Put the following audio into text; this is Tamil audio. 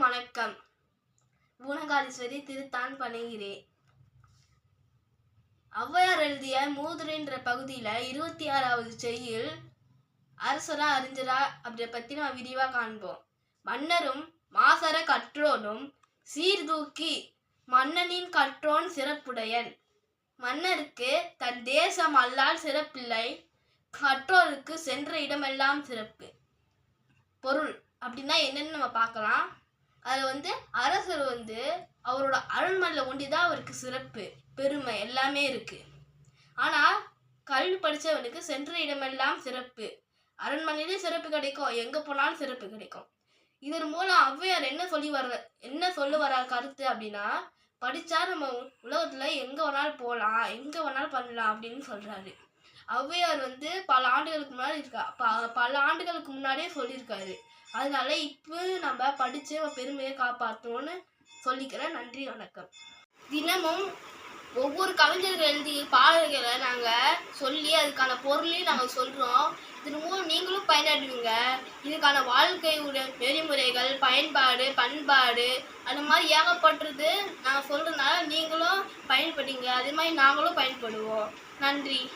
வணக்கம். பூனகாலீஸ்வரி திருத்தான் பணிகிறே. ஔவையார் எழுதிய மூதுரைன்ற பகுதியில் இருபத்தி ஆறாவது செய்யில் அரசரா அறிஞரா அப்படிய பற்றி நம்ம விரிவாக காண்போம். மன்னரும் மாசர கற்றோனும் சீர்தூக்கி மன்னனின் கற்றோன் சிறப்புடையன். மன்னருக்கு தன் தேசம் அல்லால் சிறப்பில்லை கற்றோருக்கு சென்ற இடமெல்லாம் சிறப்பு. பொருள் அப்படின்னா என்னன்னு நம்ம பார்க்கலாம். அதில் வந்து அரசர் வந்து அவரோட அரண்மனையில் ஒண்டி தான் அவருக்கு சிறப்பு பெருமை எல்லாமே இருக்குது ஆனால் கல்வி படித்தவனுக்கு சென்ற இடமெல்லாம் சிறப்பு. அரண்மனையிலே சிறப்பு கிடைக்கும் எங்கே போனாலும் சிறப்பு கிடைக்கும். இதன் மூலம் ஔவையார் என்ன சொல்லி வர்ற என்ன சொல்ல வர கருத்து அப்படின்னா படித்தா நம்ம உலகத்தில் எங்கே வேணாலும் போகலாம் எங்கே வேணாலும் பண்ணலாம் அப்படின்னு சொல்கிறாரு ஔவையார் வந்து பல ஆண்டுகளுக்கு முன்னாடி இருக்கா ப பல ஆண்டுகளுக்கு முன்னாடியே சொல்லியிருக்காரு. அதனால இப்போ நம்ம படித்து பெருமையை காப்பாற்றணும்னு சொல்லிக்கிறேன். நன்றி வணக்கம். தினமும் ஒவ்வொரு கவிஞர்கள் எழுதிய பாடல்களை நாங்கள் சொல்லி அதுக்கான பொருளையும் நாங்கள் சொல்கிறோம் இதன் மூலம் நீங்களும் பயனடைவீங்க. இதுக்கான வாழ்க்கையோட நெறிமுறைகள் பயன்பாடு பண்பாடு அந்த மாதிரி ஏகப்பட்டது நாங்கள் சொல்கிறதுனால நீங்களும் பயன்படுங்க அதே மாதிரி நாங்களும் பயன்படுவோம். நன்றி.